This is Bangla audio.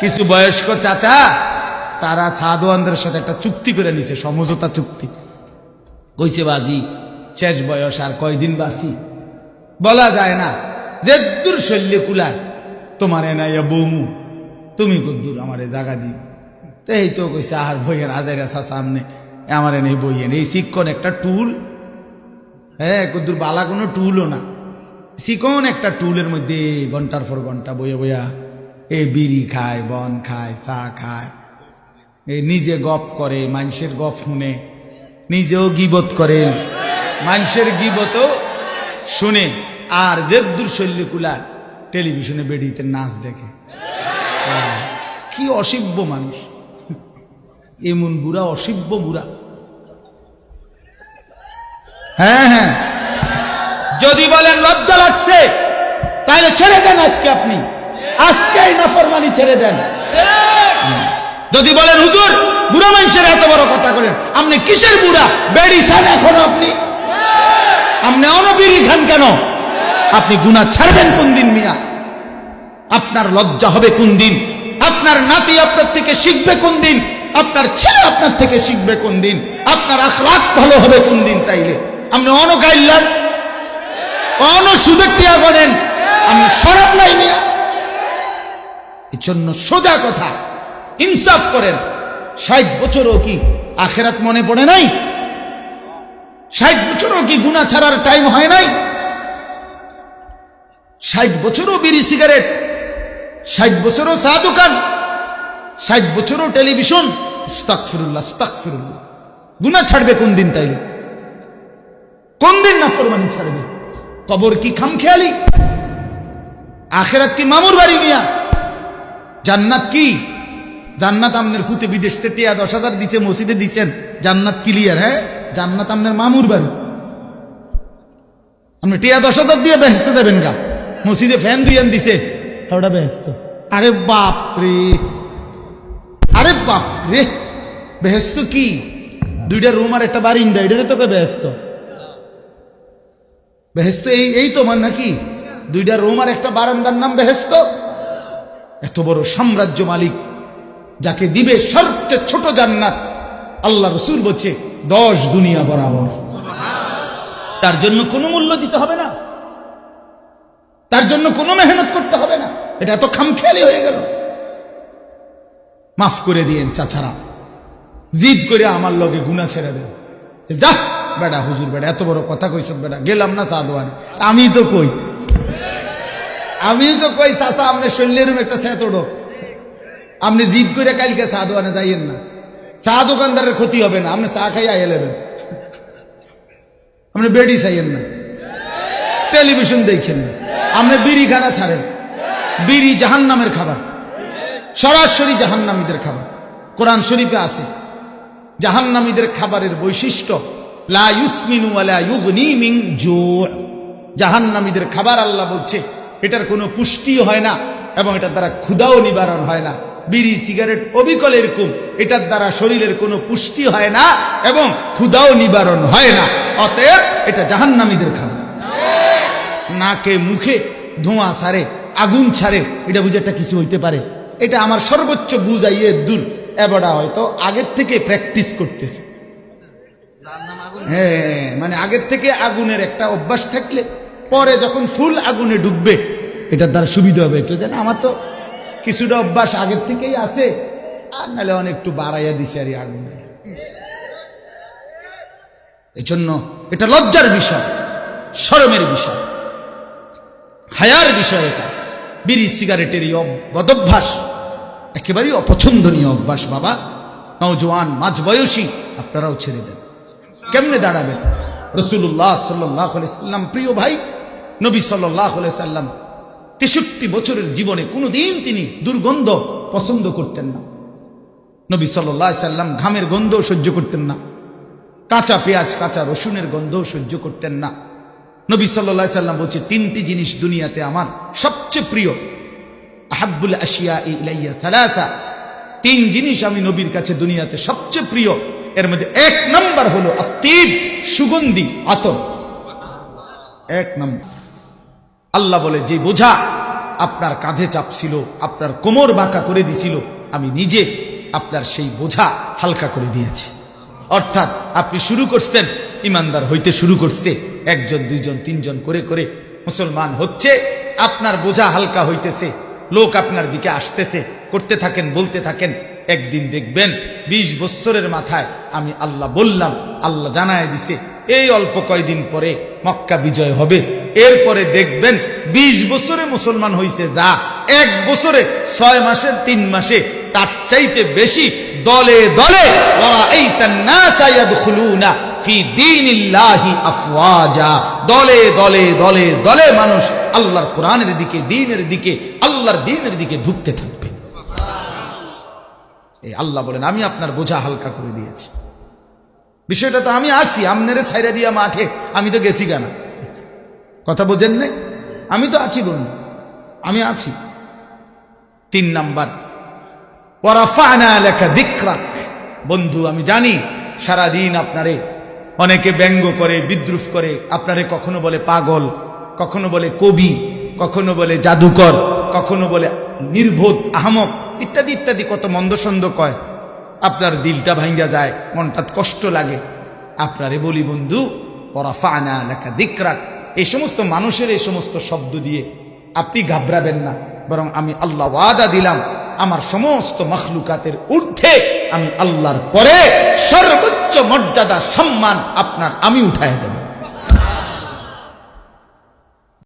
কিছু বয়স্ক চাচা, তারা সাধুয়ানদের সাথে একটা চুক্তি করে নিছে, সমঝোতা চুক্তি। কইছে, বাজি, শেষ বয়স আর কয়দিন বাসি বলা যায় না। যে দূর শল্যে কুলায় তোমার এনাইয়া বৌমু, তুমি কদ্দুর আমারে জাগা দিই তো এই তো কইছে, আর বইয়ের হাজার আসা সামনে আমার এনে বইয়েন এই শিক্ষণ একটা টুল। হ্যাঁ কদ্দুর বালা কোনো টুলও না। চিকন একটা টুলের মধ্যে ঘণ্টার পর ঘণ্টা বইয়া বইয়া এ বিড়ি খায়, বন খায়, চা খায়। এ নিজে গপ করে, মানুষের গপ শুনে। নিজেও গিবত করে। মানুষের গিবতও শুনে। আর জেদ্দুর শল্যকুলা টেলিভিশনে বেডিতে নাচ দেখে। কি অসিব্য মানুষ। এমন বুড়া, অসিব্য বুড়া। হ্যাঁ হ্যাঁ। যদি বলেন লজ্জা লাগছে, তাহলে ছেড়ে দেন আজকে আপনি। আজকেই নাফরমানি ছেড়ে দেন। যদি বলেন, হুজুর, বুড়া মানুষের এত বড় কথা বলেন, আপনি কিসের বুড়া? বেড়ি খান এখন আপনি? আপনি অনবিরি খান কেন? আপনি গুণা ছাড়বেন কোন দিন মিয়া? আপনার লজ্জা হবে কোন দিন? আপনার নাতি আপনার থেকে শিখবে কোন দিন? আপনার ছেলে আপনার থেকে শিখবে কোন দিন? আপনার আখলাক ভালো হবে কোন দিন তাইলে? আপনি অন গাইলেন অন সুদের টিয়া বলেন? আমি সরাব নাই মিয়া? জন্য সোজা কথা। ইনসাফ করেন। ষাট বছরও কি আখেরাত মনে পড়ে নাই? ষাট বছরও কি গুণা ছাড়ার টাইম হয় নাই? ষাট বছরও বিড়ি সিগারেট ষাট বছরও চা দোকান? ষাট বছরও টেলিভিশন স্তাক ফিরুল্লাহ স্তাক ফিরুল্লাহ গুণা ছাড়বে কোন দিন তাইলে? কোন দিন না ফরমানি ছাড়বে? কবর কি খামখেয়ালি? আখেরাত কি মামুর বাড়ি মিয়া? জান্নাত কি? জান্নাত আমনের ফুতে বিদেশ থেকে টিয়া দশ হাজার দিছে মসজিদে দিছেন। জান্নাত ক্লিয়ার হ্যাঁ? জান্নাত আমনের মামুর বাড়ি। আপনি টিয়া দশ হাজার দিয়ে বেহেস্তে দেবেন গা। মসজিদে ফ্যান দিয়ে দিছে। ওটা বেহেস্ত আরে বাপ রে। আরে বাপ রে। বেহেস্ত কি? দুইটা রুম আর একটা বারিন্দা এটারে তোকে বেহেস্ত বেহেস্ত এই এই তোমার নাকি? দুইটা রুম আর একটা বারান্দার নাম বেহেস্ত এত বড় সাম্রাজ্য মালিক যাকে দিবে সবচেয়ে ছোট জান্নাত। আল্লাহ রসুল বলছে দশ দুনিয়া বরাবর। তার জন্য কোনো মূল্য দিতে হবে না। তার জন্য কোনো মেহনত করতে হবে না। এটা এত খামখেয়ালি হয়ে গেল। মাফ করে দিয়েন চাচারা। জিদ করে আমার লগে গুণা ছেড়ে দেন। যে বেটা হুজুর বেটা এত বড় কথা কইস বেটা গেলাম না চা দোয়ানে। আমি তো কই আমি তো কই, চাচা আপনার শৈলের একটা স্যাত ওড়ো। আপনি জিদ করে কালকে চা দোকানে যাইয়েন না। চা দোকানদারের ক্ষতি হবে না, আপনি চা খাই আইয়ে নেবেন আপনি বেডি চাইয়েন না। টেলিভিশন দেখেন না। আপনি বিড়ি খানা ছাড়েন। বিড়ি জাহান নামের খাবার। সরাসরি জাহান্নামীদের খাবার। কোরআন শরীফে আছে। জাহান্নামীদের খাবারের বৈশিষ্ট্য, লা ইউসমিনু ওয়ালা ইউগনি মিন জু' জাহান্নামীদের খাবার আল্লাহ বলছে এটার কোনো পুষ্টিও হয় না এবং এটার দ্বারা ক্ষুধাও নিবারণ হয় না। বিড়ি সিগারেট অবিকল এরকম এটার দ্বারা শরীরের কোনো পুষ্টি হয় না এবং ক্ষুধাও নিবারণ হয় না। অতএব এটা জাহান্নামীদের খাবার। নাকে মুখে ধোঁয়া ছাড়ে আগুন ছাড়ে এটা বুঝে একটা কিছু হইতে পারে। এটা আমার সর্বোচ্চ বুঝাইয়ে দূর। এবারটা হয়তো আগের থেকে প্র্যাকটিস করতেছে। হ্যাঁ মানে আগের থেকে আগুনের একটা অভ্যাস থাকলে পরে যখন ফুল আগুনে ডুববে, এটার দ্বারা সুবিধা হবে একটু। জানে আমার তো কিছুটা অভ্যাস আগের থেকেই আছে, আর নাহলে অনেক একটু বাড়াইয়া দিছে আর আগুনে। এজন্য এটা লজ্জার বিষয়, শরমের বিষয়। হায়ার বিষয় এটা। বিড়ি, সিগারেটের এই বদভ্যাস, একেবারেই অপছন্দনীয় অভ্যাস বাবা। নওজোয়ান মাঝ বয়সী আপনারাও ছেড়ে দেন। কেমনে দাঁড়াবেন? রসুল্লাহ সাল্লাহ সাল্লাম, প্রিয় ভাই নবী সাল্লাহ সাল্লাম তেষট্টি বছরের জীবনে কোনোদিন তিনি দুর্গন্ধ পছন্দ করতেন না। নবী সাল্লাহ সাল্লাম ঘামের গন্ধও সহ্য করতেন না। কাঁচা পেঁয়াজ, কাঁচা রসুনের গন্ধও সহ্য করতেন না। নবী সাল্লাহ সাল্লাম বলছে, তিনটি জিনিস দুনিয়াতে আমার সবচেয়ে প্রিয়। আহাব্বুল আশিয়া ইলাইয়া সালাতা। তিন জিনিস আমি নবীর কাছে দুনিয়াতে সবচেয়ে প্রিয়। এর মধ্যে এক নাম্বার হলো আত্মীব সুগন্ধি, আতর। এক নম্বর। আল্লাহ বলে, যে বোঝা, আপনার কাঁধে চাপছিল, আপনার কোমর বাঁকা করে দিছিল, আমি নিজে আপনার সেই বোঝা হালকা করে দিয়েছি। অর্থাৎ আপনি শুরু করছেন, ইমানদার হইতে শুরু করছে, একজন, দুইজন, তিনজন করে করে মুসলমান হচ্ছে, আপনার বোঝা হালকা হইতেছে, লোক আপনার দিকে আসতেছে, করতে থাকেন, বলতে থাকেন, একদিন দেখবেন ২০ বৎসরের মাথায় আমি আল্লাহ বললাম, আল্লাহ জানায় দিছে, এই অল্প কয়দিন পরে মক্কা বিজয় হবে এরপরে দেখবেন ২০ বছরে মুসলমান হইছে যা, এক বছরে ছয় মাসের তিন মাসে, তার চাইতে বেশি দলে দলে দলে দলে দলে দলে মানুষ আল্লাহর কোরআনের দিকে দ্বীনের দিকে, আল্লাহর দ্বীনের দিকে ঢুকতে থাকবে। এই আল্লাহ বলেন, আমি আপনার বোঝা হালকা করে দিয়েছি। বিষয়টা তো আমি আসি আমনেরে ছাইরা দিয়া মাঠে, আমি তো গেছি কেনা কথা বোঝেন না আমি তো আছি বন্ধু, আমি আছি। তিন নাম্বার, ওয়ারাফানা লেখা দিকরাক। বন্ধু, আমি জানি সারাদিন আপনারে অনেকে ব্যঙ্গ করে, বিদ্রুপ করে, আপনারে কখনো বলে পাগল, কখনো বলে কবি, কখনো বলে জাদুকর, কখনো বলে নির্বোধ, আহমক, ইত্যাদি ইত্যাদি, কত মন্দসন্দ কয়। আপনার দিলটা ভাঙ্গা যায়, মনটা কষ্ট লাগে। আপনারে বলি বন্ধু ওরাফানা লেখা দিকরাক। এই সমস্ত মানুষের এই সমস্ত শব্দ দিয়ে আপনি ঘাবড়াবেন না, বরং আমি আল্লাহ ওয়াদা দিলাম, আমার সমস্ত মখলুকাতের ঊর্ধ্বে আমি আল্লাহর পরে সর্বোচ্চ মর্যাদা, সম্মান আপনার আমি উঠাই দেব।